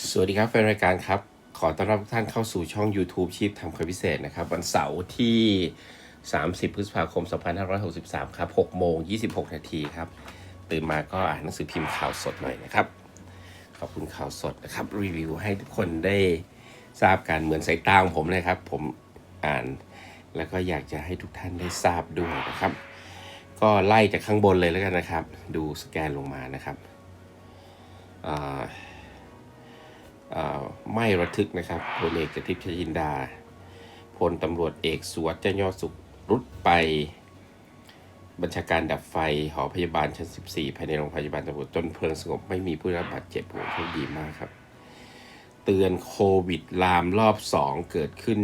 สวัสดีครับแฟนรายการครับ ขอต้อนรับทุกท่านเข้าสู่ช่อง YouTube ชีพทำคลิปพิเศษนะครับ วันเสาร์ที่ 30 พฤษภาคม 2563 ครับ6โมง 26 นาทีครับ ตื่นมาก็อ่านหนังสือพิมพ์ข่าวสดหน่อยนะครับ ขอบคุณข่าวสดนะครับ รีวิวให้ทุกคนได้ทราบกันเหมือนสายตาของผมเลยครับ ผมอ่านแล้วก็อยากจะให้ทุกท่านได้ทราบด้วยนะครับ ก็ไล่จากข้างบนเลยแล้วกันนะครับ ดูสแกนลงมานะครับอ่า ไม่ระทึกนะครับพลเอกจากทิพย์ชยินดา พลตำรวจเอกสวัสดิ์เจ้ายอดสุขรุดไป บัญชาการดับไฟหอพยาบาลชั้น 14 ภายในโรงพยาบาลตำรวจจนเพลิงสงบไม่มีผู้รับบาดเจ็บโหโชคดีมากครับ เตือนโควิดลามรอบ 2 เกิดขึ้น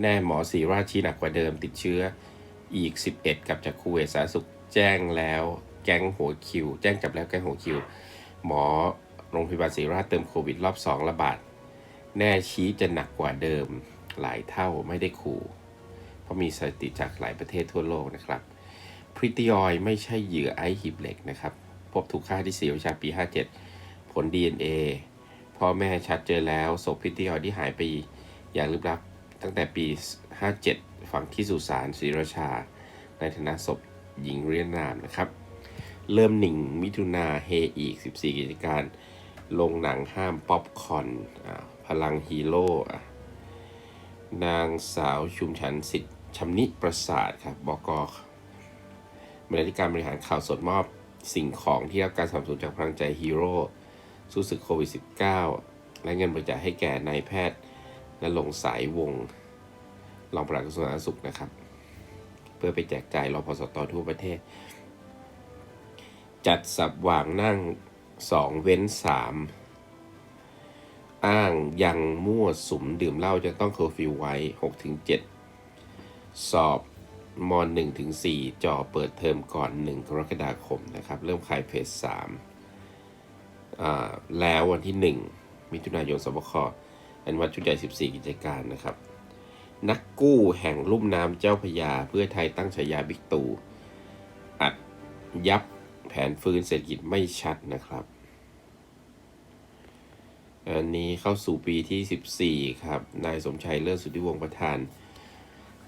แน่หมอสีราชชี้หนักกว่าเดิมติดเชื้ออีก 11 กับจากคูเวสาสุขแจ้งแล้วแก๊งหัวคิว แจ้งจับแล้วแก๊งหัวคิว หมอ โรงพยาบาลศรีราชเติมโควิดรอบ2ระบาดแน่ชี้จะหนักกว่าเดิมหลายเท่าไม่ได้ขู่ เพราะมีสถิติจากหลายประเทศทั่วโลกนะครับ พริตติออยไม่ใช่เหยื่อไอหีบเหล็กนะครับ พบถูกฆ่าที่ศรีราชาปี 57 ผล DNA พ่อแม่ชัดเจอแล้วศพพริตติออยที่หายไปอย่างลึกลับตั้งแต่ปี 57 ฝังที่สุสานศรีราชา ในฐานะศพหญิงเรียนนามนะครับ เริ่มหนึ่งมิถุนาเฮอีก 14 กิจการ ลงหนังห้ามป๊อปคอนอพลังฮีโร่นางสาวชุมชันสิทธิ์ชำนิประสาทครับบกบรรณาธิการบริหารข่าวสดมอบสิ่งของที่รับการสนับสนุนจากพลังใจฮีโร่สู้ศึกโควิด -19 และเงินบริจาคให้แก่นายแพทย์นรงค์สายวงรองปลัดกระทรวงสาธารณสุขนะครับ เพื่อไปแจกจ่ายรอพสตทั่วประเทศ จัดสับหว่างนั่ง สองเว้นสามอ้างยังมั่วสุมดื่มเหล้าจะต้องเคอร์ฟิวไว้หกถึงเจ็ดสอบมหนึ่งถึงสี่จ่อเปิดเทอมก่อนหนึ่งกรกฎาคมนะครับ เริ่มขายเพจสามแล้ววันที่หนึ่งมิถุนายนสบคอันวัดชุดใหญ่สิบสี่กิจการนะครับ นักกู้แห่งลุ่มน้ำเจ้าพยาเพื่อไทยตั้งฉายาบิ๊กตู่อัดยับแผนฟื้นเศรษฐกิจไม่ชัดนะครับ อันนี้เข้าสู่ปีที่ 14 ครับ นายสมชัยเลิศสุทธิวงศ์ประธาน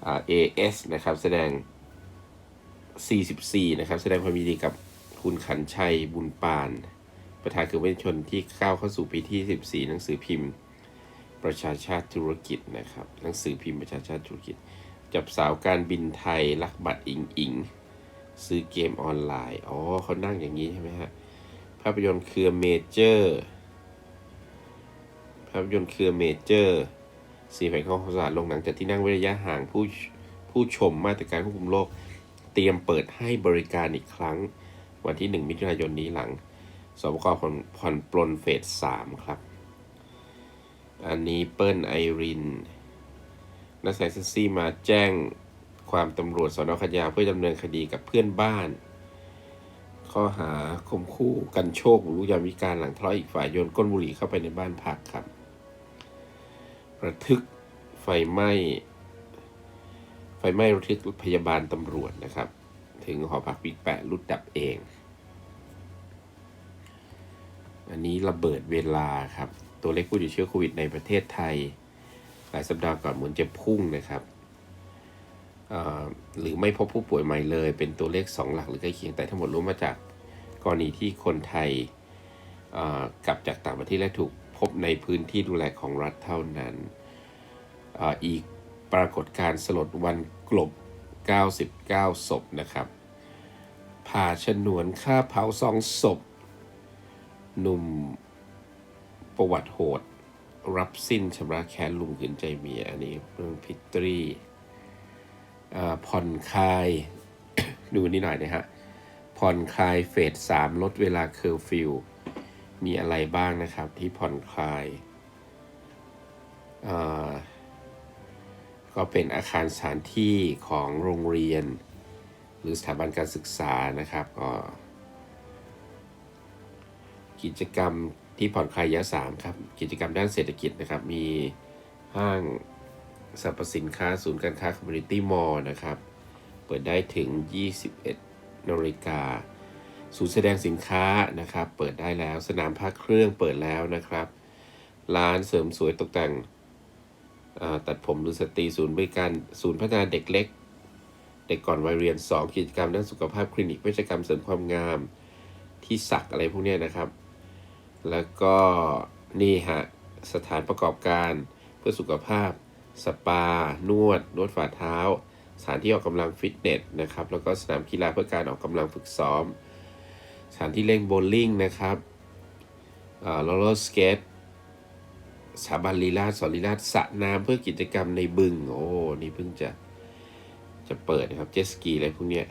อ่า AS นะครับ แสดง 44 นะครับ แสดงความยินดีกับคุณขันชัยบุญปาน ประธานคือเวชชนที่ก้าวเข้าสู่ปีที่ 14 หนังสือพิมพ์ ประชาชาติธุรกิจนะครับ หนังสือพิมพ์ประชาชาติธุรกิจ จับสาวการบินไทยลักบัตรอิงอิง ซื้อเกมออนไลน์ อ๋อเขานั่งอย่างนี้ใช่ไหมฮะ ภาพยนตร์เครือเมเจอร์ ภาพยนตร์เครือเมเจอร์สีแผงข้อสารลงหนังจากที่นั่งระยะห่างผู้ผู้ชมมาตรการควบคุมโรคเตรียมเปิดให้บริการอีกครั้ง วันที่ 1 มิถุนายนนี้หลังสบคผ่อนผ่อนปลนเฟส3ครับ อันนี้เปิ้ลไอรินนักแสดงเซ็กซี่มาแจ้งความตำรวจสนคยาเพื่อดำเนินคดีกับเพื่อนบ้าน ข้อหาข่มขู่กันโชคบุกรุกยามวิการหลังทะเลาะอีกฝ่ายโยนก้นบุหรี่เข้าไปในบ้านพักครับ ระทึกไฟไหม้ไฟไหม้ระทึกพยาบาลตำรวจนะครับ ถึงหอพักบิ๊กแปะรุดดับเอง อันนี้ระเบิดเวลาครับ ตัวเลขผู้ติดเชื้อโควิดในประเทศไทย หลายสัปดาห์ก่อนเหมือนจะพุ่งนะครับหรือไม่พบผู้ป่วยใหม่เลย เป็นตัวเลข 2 หลักหรือใกล้เคียงแต่ทั้งหมดรู้มาจากกรณีที่คนไทยกลับจากต่างประเทศและถูก พบในพื้นที่ดูแลของรัฐเท่านั้นออีกปรากฏการสลดวันกลบ 99 ศพนะครับผ่าฉนวนฆ่าเผาสองศพ หนุ่มประวัติโหด รับสิ้นชำระแค้นลุงขืนใจเมีย อันนี้เรื่องพิตรีผ่อนคลาย ดูนี่หน่อยนะฮะผ่อนคลายเฟสสามลดเวลาเคอร์ฟิว มีอะไรบ้างนะครับที่ผ่อนคลายอ่าก็เป็นอาคารสถานที่ของโรงเรียน หรือสถาบันการศึกษานะครับก็กิจกรรมที่ผ่อนคลายระยะสามครับ กิจกรรมด้านเศรษฐกิจนะครับ มีห้างสรรพสินค้าศูนย์การค้าคอมมูนิตี้มอลล์นะครับ เปิดได้ถึง 21นาฬิกา ศูนย์แสดงสินค้านะครับ เปิดได้แล้ว สนามพักเครื่องเปิดแล้วนะครับ ร้านเสริมสวยตกแต่งตัดผมหรือสตรีศูนย์บริการศูนย์พัฒนาเด็กเล็ก เด็กก่อนวัยเรียน 2 กิจกรรมด้านสุขภาพคลินิกเวชกรรมเสริมความงามที่สักอะไรพวกนี้นะครับ แล้วก็นี่ฮะสถานประกอบการเพื่อสุขภาพ สปา นวด นวดฝ่าเท้า สถานที่ออกกำลังฟิตเนสนะครับ แล้วก็สนามกีฬาเพื่อการออกกำลังฝึกซ้อม สถานที่เล่นโบว์ลิ่งนะครับโรลเลอร์สเกตสถาบันลีลาสอนลีลาสระน้ำเพื่อกิจกรรมในบึง โอ้ นี่เพิ่งจะ จะเปิดนะครับ เจสกีอะไรพวกเนี้ย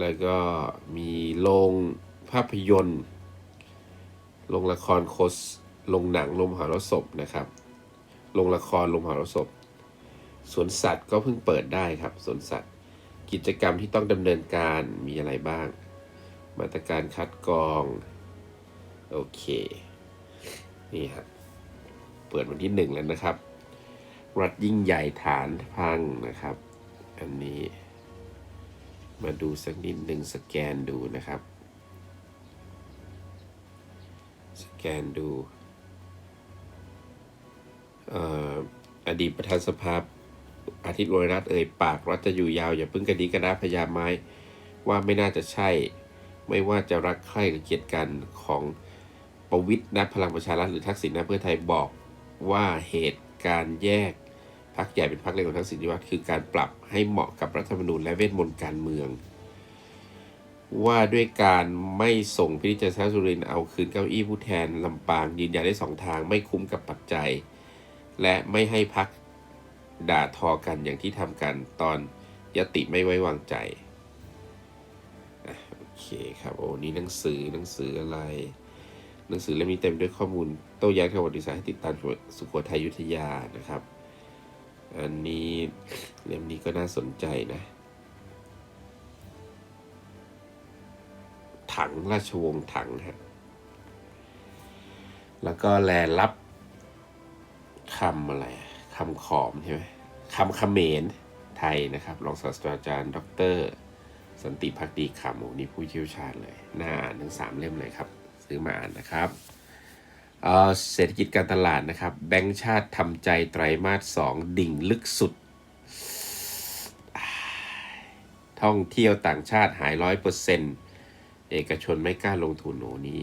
แล้วก็มีโรงภาพยนตร์ โรงละครโคสโรงหนังโรงมหรสพนะครับ โรงละครโรงมหรสพ สวนสัตว์ก็เพิ่งเปิดได้ครับ สวนสัตว์ กิจกรรมที่ต้องดำเนินการมีอะไรบ้าง มาตรการคัดกรอง โอเค นี่ฮะเปิดวันที่หนึ่งแล้วนะครับ รัฐยิ่งใหญ่ฐานพังนะครับ อันนี้ มาดูสักนิดหนึ่งสแกนดูนะครับ สแกนดูออดีตประธานสภาอาทิตย์โรยรัตเอ่ยปากรัฐจะอยู่ยาว อย่าพิ่งกระดิกระดาพยาไม้ว่าไม่น่าจะใช่ ไม่ว่าจะรักใคร่หรือเกลียดกันของประวิทย์นัดพลังประชารัฐหรือทักษิณนะเพื่อไทยบอกว่าเหตุการณ์แยกพักใหญ่เป็นพักเล็กของทักษิณนิวัฒน์คือการปรับให้เหมาะกับรัฐธรรมนูญและเวทมนต์การเมือง ว่าด้วยการไม่ส่งพิจิตรชาสุรินทร์เอาคืนเก้าอี้ผู้แทนลำปางยืนยันได้สองทางไม่คุ้มกับปัจจัย และไม่ให้พักด่าทอกันอย่างที่ทำกันตอนยติไม่ไว้วางใจ เคครับ โอ้นี่หนังสือหนังสืออะไร หนังสือเล่มนี้เต็มด้วยข้อมูลโต้แย้งทางประวัติศาสตร์ให้ติดตามสุโขทัยยุธยานะครับ อันนี้เล่มนี้ก็น่าสนใจนะ ถังราชวงศ์ถังฮะแล้วก็แลรับคำอะไรคำขอมใช่ไหมคำเขมรไทยนะครับ รองศาสตราจารย์ ดร สันติพักดีคำโอ้นี่ผู้เชี่ยวชาญเลยน่าอ่านทั้งสามเล่มเลยครับ ซื้อมาอ่านนะครับเเศรษฐกิจการตลาดนะครับ แบงก์ชาติทำใจไตรมาสสองดิ่งลึกสุด ท่องเที่ยวต่างชาติหายร้อยเปอร์เซ็นต์เอกชนไม่กล้าลงทุนโอ้นี้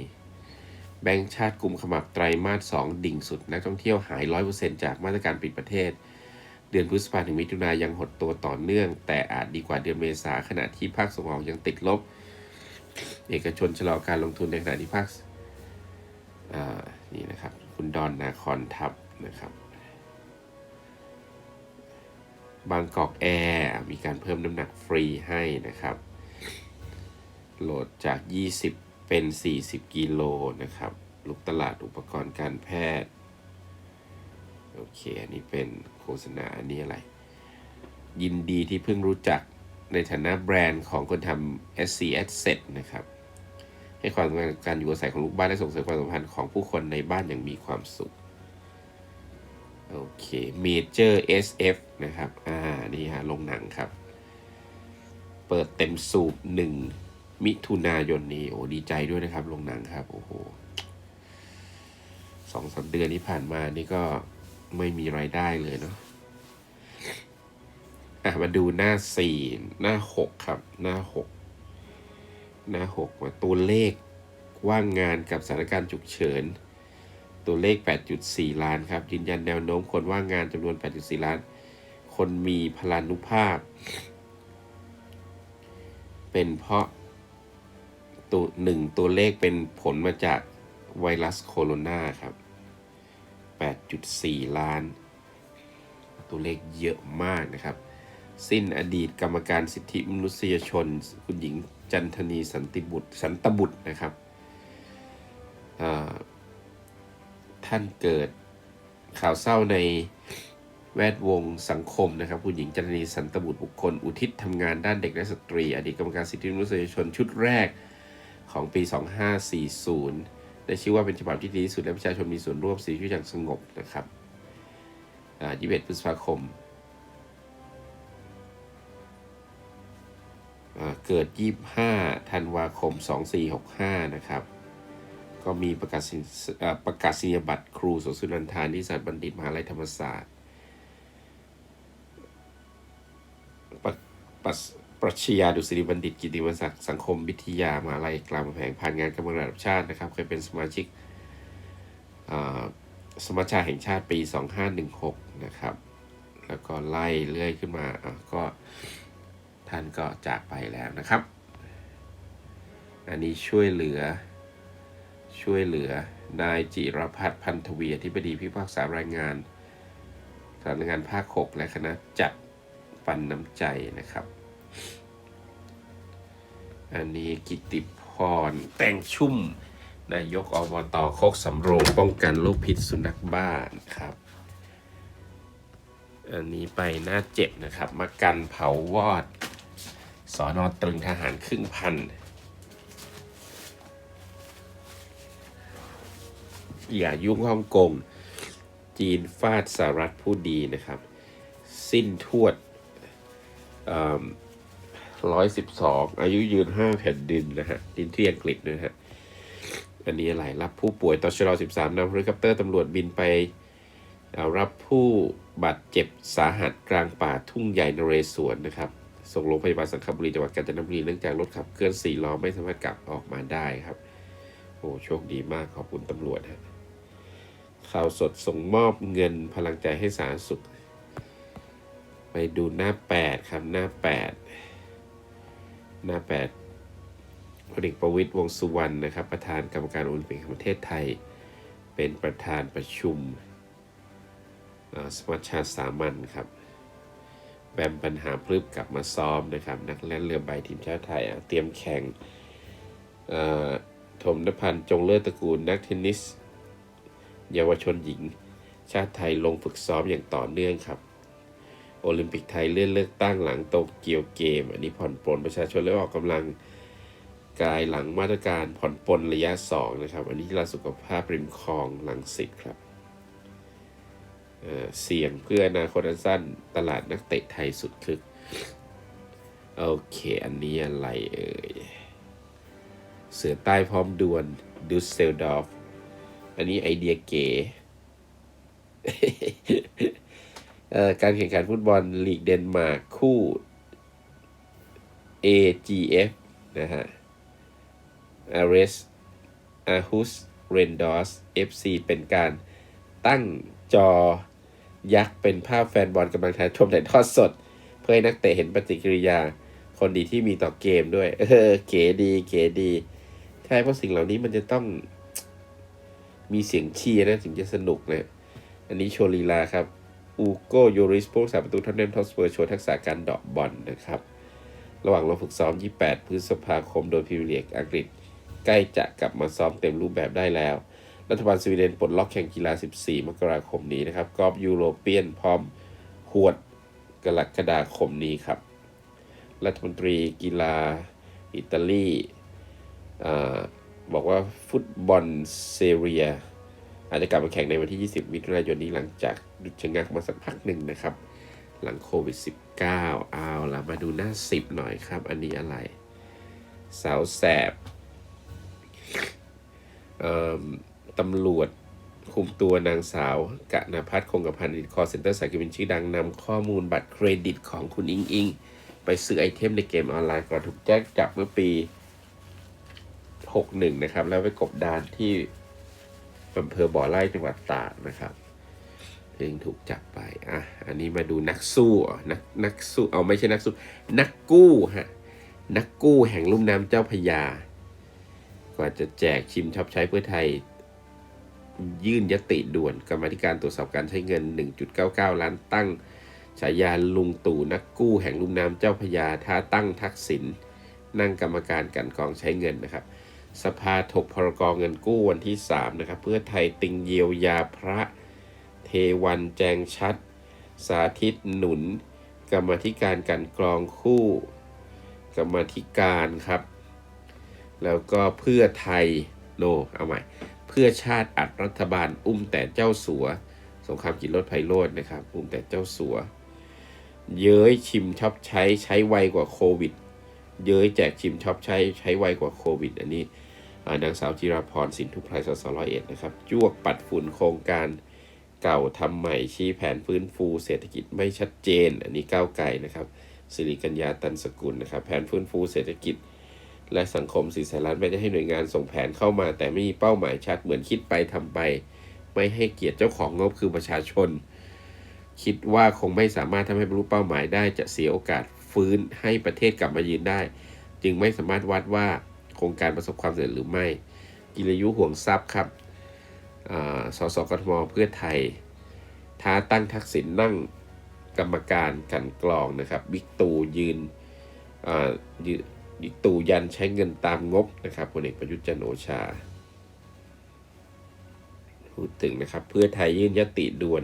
แบงก์ชาติกลุ่มขมับไตรมาสสองดิ่งสุดนักท่องเที่ยวหายร้อยเปอร์เซ็นต์จากมาตรการปิดประเทศ เดือนพฤษภาถึงมิถุนายนยังหดตัวต่อเนื่อง แต่อาจดีกว่าเดือนเมษาขณะที่ภาคส่งออกยังติดลบ เอกชนชะลอการลงทุนในขณะที่ภาคนี่นะครับ คุณดอนนาคอนทับนะครับ บางกอกแอร์มีการเพิ่มน้ำหนักฟรีให้นะครับ โหลดจาก 20 เป็น 40 กิโลนะครับลูกตลาดอุปกรณ์การแพทย์ โอเค อันนี้เป็นโฆษณา อันนี้อะไร ยินดีที่เพิ่งรู้จักในฐานะแบรนด์ของคนทำ SC Asset นะครับ ให้ความสำคัญการอยู่อาศัยของลูกบ้านและส่งเสริมความสัมพันธ์ของผู้คนในบ้านอย่างมีความสุข โอเค Major SF นะครับ อ่า นี่ฮะ ลงหนังครับ เปิดเต็มสูบหนึ่งมิถุนายนนี้ โอ้ ดีใจด้วยนะครับ ลงหนังครับ โอ้โหสองสามเดือนที่ผ่านมานี่ก็ ไม่มีรายได้เลยเนาะอะมาดูหน้าสี่หน้าหกครับ หน้าหกหน้าหกว่าตัวเลขว่างงานกับสถานการณ์ฉุกเฉิน ตัวเลข 8.4 ล้านครับ ยืนยันแนวโน้มคนว่างงานจำนวน 8.4 ล้าน คนมีพลานุภาพ เป็นเพราะตัวหนึ่งตัวเลขเป็นผลมาจากไวรัสโคโรนาครับ 8.4 ล้าน ตัวเลขเยอะมากนะครับ สิ้นอดีตกรรมการสิทธิมนุษยชน คุณหญิงจันทนีสันติบุตรสันตบุตรนะครับท่านเกิดข่าวเศร้าในแวดวงสังคมนะครับคุณหญิงจันทนีสันตบุตรบุคคล อุทิศทำงานด้านเด็กและสตรี อดีตกรรมการสิทธิมนุษยชนชุดแรกของปี 2540 ได้ชื่อว่าเป็นฉบับที่ดีที่สุดและประชาชนมีส่วนร่วมสีชีวิตอย่างสงบนะครับอ่า21พฤษภาคม เกิด 25 ธันวาคม 2465 นะครับ ก็มีประกาศสินเอ่อประกาศนียบัตรครูสสุนันทานิสัตบัณฑิตมหาลัยธรรมศาสตร์ประ ปรัชญาดุสิตบัณฑิต กิติมศักดิ์สังคมวิทยามหาลัยกลางแผงผ่านงานกำลังระดับชาตินะครับเคยเป็นสมาชิกสมัชชาแห่งชาติปี 2516 นะครับ แล้วก็ไล่เรื่อยขึ้นมาก็ท่านก็จากไปแล้วนะครับ อันนี้ช่วยเหลือช่วยเหลือนายจิรพัฒน์พันธวีอธิบดีพิพากษารายงานสำนักงานภาค 6 และคณะจัดปันน้ำใจนะครับ อันนี้กิติพรแต่งชุ่มนายกอบตโคกสำโรงป้องกันโรคพิษสุนัขบ้านครับ อันนี้ไปหน้าเจ็บนะครับ มากันเผาวอดสอนอตรึงทหารครึ่งพัน อย่ายุ่งฮ่องกง จีนฟาดสหรัฐผู้ดีนะครับ สิ้นทวด ร้อยสิบสองอายุยืนห้าแผ่นดินนะฮะดินที่อังกฤษนะฮะ อันนี้อะไรรับผู้ป่วยตชร13นำเฮลิคอปเตอร์ตำรวจบินไปเอ่อรับผู้บาดเจ็บสาหัสกลางป่าทุ่งใหญ่นเรศวรนะครับ ส่งโรงพยาบาลสังขบุรีจังหวัดกาญจนบุรีเนื่องจากรถขับเคลื่อนสี่ล้อไม่สามารถกลับออกมาได้ครับ โอ้โชคดีมากขอบคุณตำรวจฮะข่าวสดส่งมอบเงินพลังใจให้สารสุข ไปดูหน้า 8 ครับหน้า 8 หน้า8พลเอกประวิตยวงสุวรรณนะครับ ประธานกรรมการโอลิมปิกแห่งประเทศไทย เป็นประธานประชุมสมัชชาสามัญครับแบมปัญหาพลึบกลับมาซ้อมนะครับ นักเล่นเรือใบทีมชาติไทยเตรียมแข่งเอ่อถมนพันธ์จงเลิศตระกูลนักเทนนิส เยาวชนหญิง ชาติไทยลงฝึกซ้อมอย่างต่อเนื่องครับ โอลิมปิกไทยเลื่อนเลือกตั้งหลังโตเกียวเกม อันนี้ผ่อนปลนประชาชนเริ่มออกกำลังกายหลังมาตรการผ่อนปลนระยะ 2 นะครับ อันนี้ที่เราสุขภาพริมคลองหลังสิตครับเอ่อเสี่ยงเพื่ออนาคตอันสั้นตลาดนักเตะไทยสุดคึก โอเค อันนี้อะไรเอ่ย เสือใต้พร้อมดวลดูสเซลดอฟ อันนี้ไอเดียเก๋ การแข่งขันฟุตบอลลีกเดนมาร์กคู่ AGF นะฮะ a r e s a h u s r e n d o s FC เป็นการตั้งจอยักษ์เป็นภาพแฟนบอลกำลังถ่ายชมถ่ายทอดสด เพื่อให้นักเตะเห็นปฏิกิริยา คนดีที่มีต่อเกมด้วย เออ เก๋ดี เก๋ดี ใช่เพราะสิ่งเหล่านี้มันจะต้องมีเสียงเชียร์นะ ถึงจะสนุกนะ อันนี้โชว์ลีลาครับ อูโกโยริสผู้รักษาประตูทอนเนมทอสเปอร์โชว์ทักษะการเดอกบอลนะครับ ระหว่างลงฝึกซ้อม 28 พฤษภาคมโดยพรีเมียร์ลีกอังกฤษ ใกล้จะกลับมาซ้อมเต็มรูปแบบได้แล้ว รัฐบาลสวีเดนปลดล็อกแข่งกีฬา 14 มกราคมนี้นะครับกอล์ฟยูโรเปียนพร้อมหวดกรกฎาคมนี้ครับ รัฐมนตรีกีฬาอิตาลีอบอกว่าฟุตบอลเซเรีย อาจจะกลับมาแข่งในวันที่ 20 มิถุนายนนี้หลังจาก หยุดชะงักมาสักพักหนึ่งนะครับ หลังโควิด -19 เอาละมาดูหน้า 10 หน่อยครับ อันนี้อะไร สาวแสบตำรวจคุมตัวนางสาวกะนพัฒน์คงกระพันธ์คอเซ็นเตอร์สายการบินชื่อดังนำข้อมูลบัตรเครดิตของคุณอิงอิง ไปซื้อไอเทมในเกมออนไลน์ก่อนถูกแจ้งจับเมื่อปี 61 นะครับ แล้วไปกบดานที่อำเภอบ่อไร่จังหวัดตากนะครับ เพิ่งถูกจับไป อะ อันนี้มาดูนักสู้นักนักสู้ เอาไม่ใช่นักสู้ นักกู้ฮะ นักกู้แห่งลุ่มน้ำเจ้าพยา กว่าจะแจกชิมช็อปใช้เพื่อไทย ยื่นยติด่วนกรรมธิการตรวจสอบการใช้เงิน 1.99 ล้านตั้งฉายาลุงตู่นักกู้แห่งลุ่มน้ำเจ้าพยาท้าตั้งทักษิณนั่งกรรมการกันกองใช้เงินนะครับ สภาถกพรกเงินกู้วันที่ 3 นะครับ เพื่อไทยติงเยียวยาพระ วันแจงชัด สาธิตหนุน กรรมธิการกันกรองคู่ กรรมธิการครับ แล้วก็เพื่อไทยโนเอาใหม่ เพื่อชาติอัดรัฐบาลอุ้มแต่เจ้าสัว สงครามกินรถไพโรจน์นะครับ อุ้มแต่เจ้าสัว เย้ยชิมช็อบใช้ใช้ไวกว่าโควิด เย้ยแจกชิมช็อปใช้ใช้ไวกว่าโควิด อันนี้นางสาวจิราพรสินทุพไพรสสร้อยเอ็ดนะครับจวกปัดฝุ่นโครงการ เก่าทำใหม่ชี้แผนฟื้นฟู เศรษฐกิจไม่ชัดเจน อันนี้ก้าวไกลนะครับสิริกัญญาตันสกุลนะครับ แผนฟื้นฟูเศรษฐกิจ และสังคมสีสนล้านไม่ได้ให้หน่วยงานส่งแผนเข้ามา แต่ไม่มีเป้าหมายชัดเหมือนคิดไปทำไป ไม่ให้เกียรติเจ้าของงบคือประชาชน คิดว่าคงไม่สามารถทำให้บรรลุเป้าหมายได้จะเสียโอกาสฟื้นให้ประเทศกลับมายืนได้ จึงไม่สามารถวัดว่าโครงการประสบความสำเร็จหรือไม่ กิรยุห่วงทรัพย์ครับ สสกทมเพื่อไทย ท้าตั้งทักษิณนั่งกรรมการกันกรองนะครับบิ๊กตู่ยืนบิ๊กตู่ยันใช้เงินตามงบนะครับพลเอกประยุทธ์จันโอชา พูดถึงนะครับ เพื่อไทยยื่นยติด่วน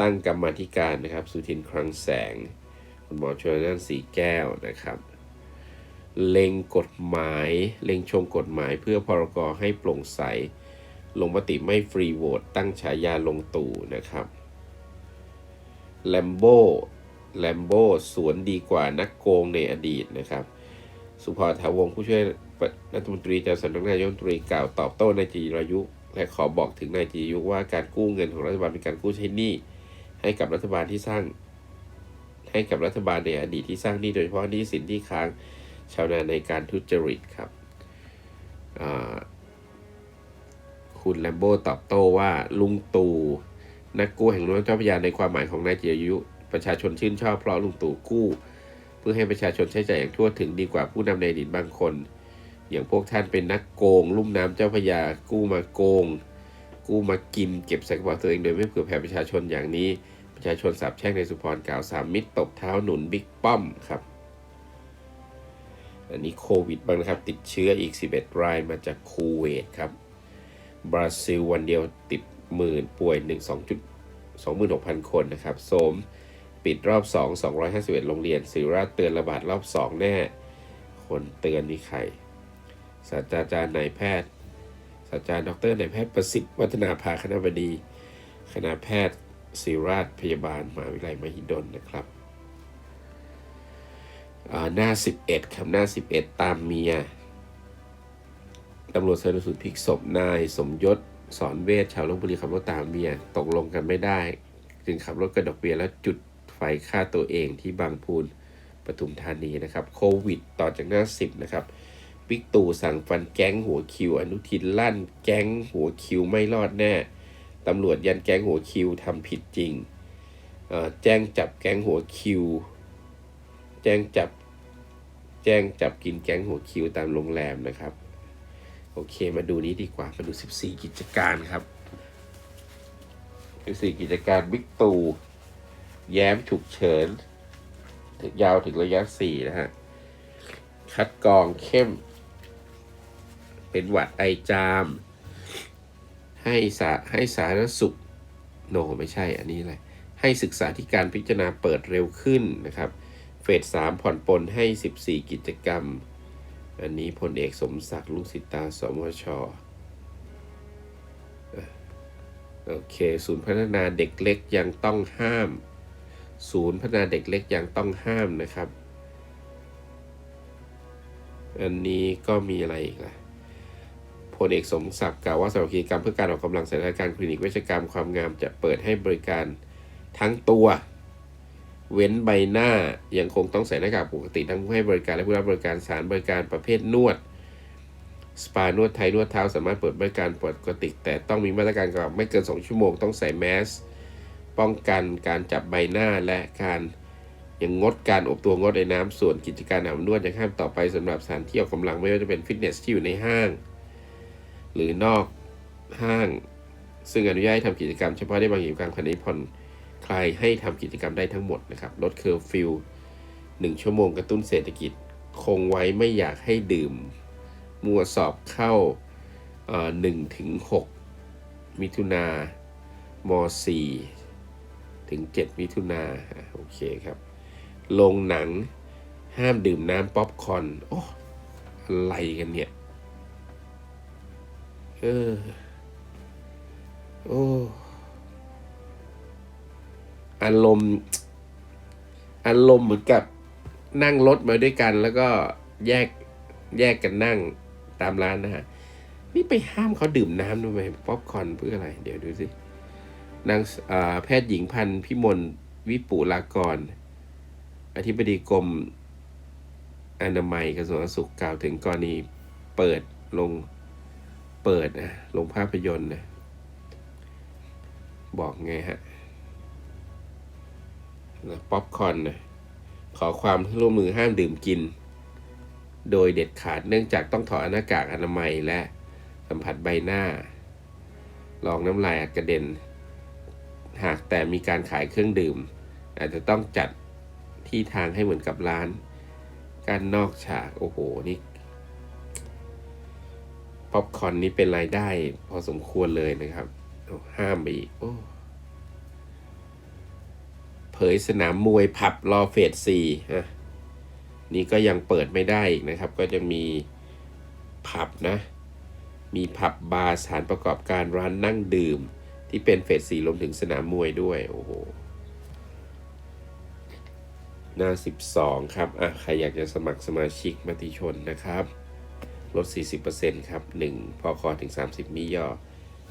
ตั้งกรรมธิการนะครับ สุทินคลังแสง คุณหมอชลน่านสีแก้วนะครับ เล็งกฎหมาย เล็งชงกฎหมายเพื่อพรกให้โปร่งใส ลงมติไม่ฟรีโหวตตั้งฉายาลงตู่นะครับแลมโบแลมโบสวนดีกว่านักโกงในอดีตนะครับ สุภาถาวงผู้ช่วยรัฐมนตรีจากสำนักนายกรัฐมนตรีกล่าวตอบโต้นายจีรายุ และขอบอกถึงนายจีรายุว่าการกู้เงินของรัฐบาลเป็นการกู้ใช้หนี้ให้กับรัฐบาลที่สร้าง ให้กับรัฐบาลในอดีตที่สร้างหนี้โดยเฉพาะหนี้สินที่ค้างชาวนาในการทุจริตครับอ่า คุณแลมโบตอบโต้ว่าลุงตู่นักกู้แห่งรุ่นเจ้าพยาในความหมายของนายจีรายุ ประชาชนชื่นชอบเพราะลุงตู่กู้ เพื่อให้ประชาชนใช้จ่ายอย่างทั่วถึงดีกว่าผู้นำในอดีตบางคน อย่างพวกท่านเป็นนักโกง ลุ่มน้ำเจ้าพยากู้มาโกง กู้มากินเก็บใส่กระเป๋าตัวเองโดยไม่เผื่อแผ่ประชาชนอย่างนี้ ประชาชนสาบแช่งในสุพรกล่าวสามมิตรตบเท้าหนุนบิ๊กป้อมครับอันนี้โควิดบ้างนะครับ ติดเชื้ออีก 11 รายมาจากคูเวตครับ บราซิลวันเดียวติดหมื่นป่วย 1 2 2 6 0 0 คนนะครับ โสมปิดรอบ 2 251 โรงเรียนศิริราชเตือนระบาดรอบ 2 แน่ คนเตือนนี่ใครศาสตราจารย์นายแพทย์ศาสตราจารย์ดรนายแพทย์ประสิทธิ์วัฒนาภาคณบดี คณะแพทย์ศิริราชพยาบาลมหาวิทยาลัยมหิดลนะครับอ่าหน้า 11ครับหน้า 11 ตามเมีย ตำรวจสนสุดพลิกศพนายสมยศสอนเวชชาวลบบุรีขับรถตามเมียตกลงกันไม่ได้ จึงขับรถกระดกเบียร์แล้วจุดไฟฆ่าตัวเองที่บางพูนปทุมธานีนะครับโควิด ต่อจากหน้า 10 นะครับบิ๊กตู่สั่งฟันแก๊งหัวคิว อนุทินลั่น แก๊งหัวคิวไม่รอดแน่ตำรวจยันแก๊งหัวคิวทำผิดจริงเอ่อแจ้งจับแก๊งหัวคิว แจ้งจับ แจ้งจับกินแก๊งหัวคิวตามโรงแรมนะครับ เคมาดูนี้ดีกว่า มาดู 14 กิจการครับ 14 กิจการบิ๊กตู่แย้มฉุกเฉิน ถึงยาวถึงระยะ 4 นะฮะ คัดกรองเข้ม เป็นหวัดไอจาม ให้สาให้สาธารณสุขโนไม่ใช่อันนี้อะไรให้ศึกษาที่การพิจารณาเปิดเร็วขึ้นนะครับ เฟสสามผ่อนปลนให้ 14 กิจกรรม อันนี้พลเอกสมศักดิ์ลุงสิตาสมชโอเค ศูนย์พัฒนาเด็กเล็กยังต้องห้าม ศูนย์พัฒนาเด็กเล็กยังต้องห้ามนะครับ อันนี้ก็มีอะไรอีกล่ะพลเอกสมศักดิ์กล่าวว่าสำหรับกิจกรรมเพื่อการออกกำลังศัลยการคลินิกเวชกรรมความงามจะเปิดให้บริการทั้งตัว เว้นใบหน้ายังคงต้องใส่หน้ากากปกติทั้งผู้ให้บริการและผู้รับบริการสารบริการประเภทนวด สปานวดไทยนวดเท้าสามารถเปิดบริการปกติ แต่ต้องมีมาตรการกำกับไม่เกิน 2 ชั่วโมงต้องใส่แมสป้องกันการจับใบหน้าและการยังงดการอบตัวงดในน้ำส่วนกิจการอาบนวดยังห้ามต่อไปสำหรับสถานที่ออกกำลังไม่ว่าจะเป็นฟิตเนสที่อยู่ในห้าง หรือนอกห้าง ซึ่งอนุญาตให้ทำกิจกรรมเฉพาะในบางกิจกรรมขณะนี้ผ่อน ลายให้ทำกิจกรรมได้ทั้งหมดนะครับ ลดเคอร์ฟิวหนึ่งชั่วโมงกระตุ้นเศรษฐกิจ คงไว้ไม่อยากให้ดื่ม มัวสอบเข้าหนึ่งถึงหกมิถุนามสี่ถึงเจ็ดมิถุนาอะโอเคครับ ลงหนังห้ามดื่มน้ำป๊อปคอนโอ้อะไรกันเนี่ย เออ โอ้ อารมณ์อารมณ์เหมือนกับนั่งรถมาด้วยกัน แล้วก็แยกแยกกันนั่งตามร้านนะฮะนี่ไปห้ามเขาดื่มน้ำด้วยไหมป๊อปคอนเพื่ออะไร เดี๋ยวดูสินางแพทย์หญิงพันธ์พิมลวิปุลากร อธิบดีกรมอนามัยกระทรวงสุขกล่าวถึงกรณีเปิดลงเปิดนะลงภาพยนตร์นะบอกไงฮะ ป๊อปคอร์นนะขอความร่วมมือห้ามดื่มกิน โดยเด็ดขาดเนื่องจากต้องถอดหน้ากากอนามัยและสัมผัสใบหน้า ลองน้ำลายกระเด็น หากแต่มีการขายเครื่องดื่ม อาจจะต้องจัดที่ทางให้เหมือนกับร้าน การนอกฉาก โอ้โห นี่ป๊อปคอร์นนี่เป็นรายได้พอสมควรเลยนะครับ ห้ามไปอีกโอ้ ผยสนามมวยผับรอเฟสสี่ะนี่ก็ยังเปิดไม่ได้อีกนะครับ ก็จะมีผับนะ มีผับบาร์สถานประกอบการร้านนั่งดื่ม ที่เป็นเฟสสี่รวมถึงสนามมวยด้วย โอ้โหหน้า 12 ครับ อะ ใครอยากจะสมัครสมาชิกมติชนนะครับ ลด 40%ครับ 1พอคอถึง 30 มิยอ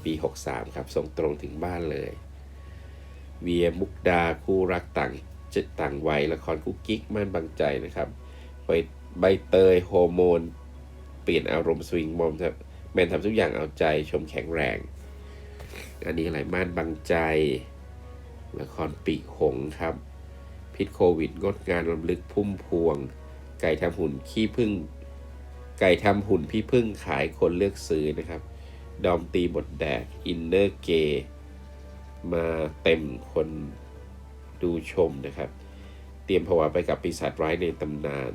ปี 63 ครับ ส่งตรงถึงบ้านเลย เวียมุกดาคู่รักต่างจต่างวัยละครกุ๊กกิ๊กม่านบางใจนะครับใบใบเตยโฮอร์โมน เปลี่ยนอารมณ์สวิงมอมครับแมนทำทุกอย่างเอาใจชมแข็งแรง อันนี้อะไรม่านบางใจ ละครปีหงครับ พิษโควิด งดงานลำลึกพุ่มพวง ไก่ทำหุ่นขี้พึ่ง ไก่ทำหุ่นพี่พึ่งขายคนเลือกซื้อนะครับ ดอมตีบทแดก อินเนอร์เกย์ มาเต็มคนดูชมนะครับ เตรียมผวาไปกับปีศาจร้ายในตำนาน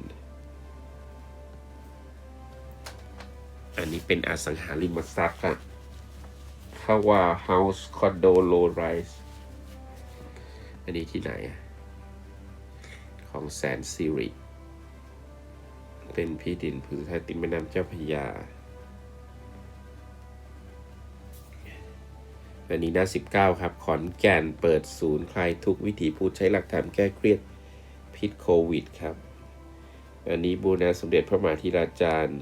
อันนี้เป็นอสังหาริมทรัพย์ครับคาวาเฮาส์คอนโดโลไรส์อันนี้ที่ไหนอะของแสนสิริ เป็นพี่ดินผือไทยติมแม่น้ำเจ้าพระยา อันนี้หน้า 19 ครับ ขอนแก่นเปิดศูนย์คลายทุกวิถีพูดใช้หลักธรรมแก้เครียดพิษโควิดครับ อันนี้บูรณาสมเด็จพระมหาธิราจารย์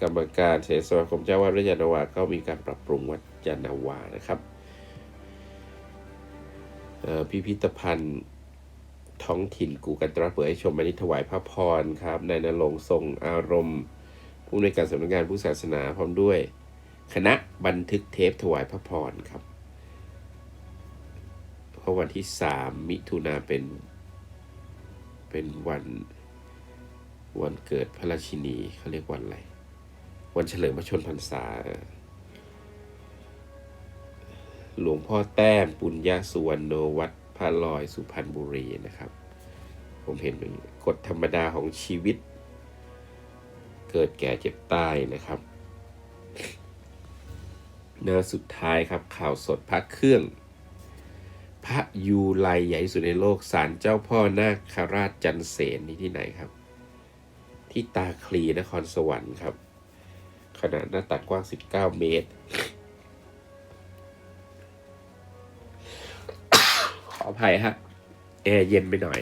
กรรมการเสนาสมาคมเจ้าวาดรัชยานาวาก็มีการปรับปรุงวัดยานาวานะครับพิพิธภัณฑ์ท้องถิ่นกูกันตราเปิดให้ชมอันนี้ถวายพระพรครับนายนรงทรงอารมณ์ ผู้ในการสำนักงานผู้ศาสนาพร้อมด้วย คณะบันทึกเทปถวายพระพรครับ เพราะวันที่สามมิถุนาเป็น เป็นวัน วันเกิดพระราชินีเขาเรียกวันอะไร วันเฉลิมพระชนพรรษา หลวงพ่อแต้มปุญญาสุวรรณโนวัดพระลอยสุพรรณบุรีนะครับ ผมเห็นเป็นกฎธรรมดาของชีวิต เกิดแก่เจ็บตายนะครับ หน้าสุดท้ายครับข่าวสดพระเครื่อง พระยูไลใหญ่ที่สุดในโลกศาลเจ้าพ่อนาคราชจันเสนนี่ที่ไหนครับ ที่ตาคลีนครสวรรค์ครับ ขนาดหน้าตักกว้าง 19 เมตร ขออภัยฮะแอร์เย็นไปหน่อย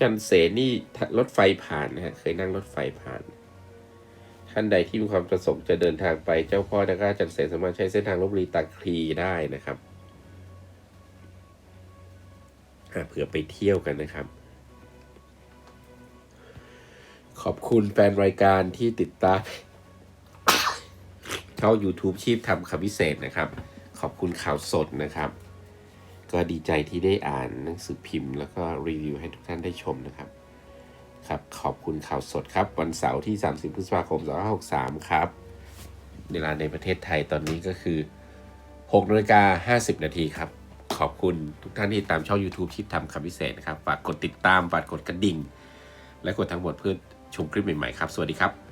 จันเสนนี่รถไฟผ่านนะฮะเคยนั่งรถไฟผ่าน ท่านใดที่มีความประสงค์จะเดินทางไปเจ้าพ่อนาคราจันเสนสามารถใช้เส้นทางลบบุรีตาคลีได้นะครับเผื่อไปเที่ยวกันนะครับ ขอบคุณแฟนรายการที่ติดตามเข้า YouTube ชีพทำคำพิเศษนะครับ ขอบคุณข่าวสดนะครับ ก็ดีใจที่ได้อ่านหนังสือพิมพ์ แล้วก็รีวิวให้ทุกท่านได้ชมนะครับ ครับขอบคุณข่าวสดครับ วันเสาร์ที่ 30 พฤษภาคม 2563 ครับ เวลาในประเทศไทยตอนนี้ก็คือ6นาฬิกา50 นาทีครับ ขอบคุณทุกท่านที่ตามช่อง YouTube ชิปทำคำพิเศษนะครับ ฝากกดติดตาม ฝากกดกระดิ่ง และกดทั้งหมดเพื่อชมคลิปใหม่ ๆ ครับ สวัสดีครับ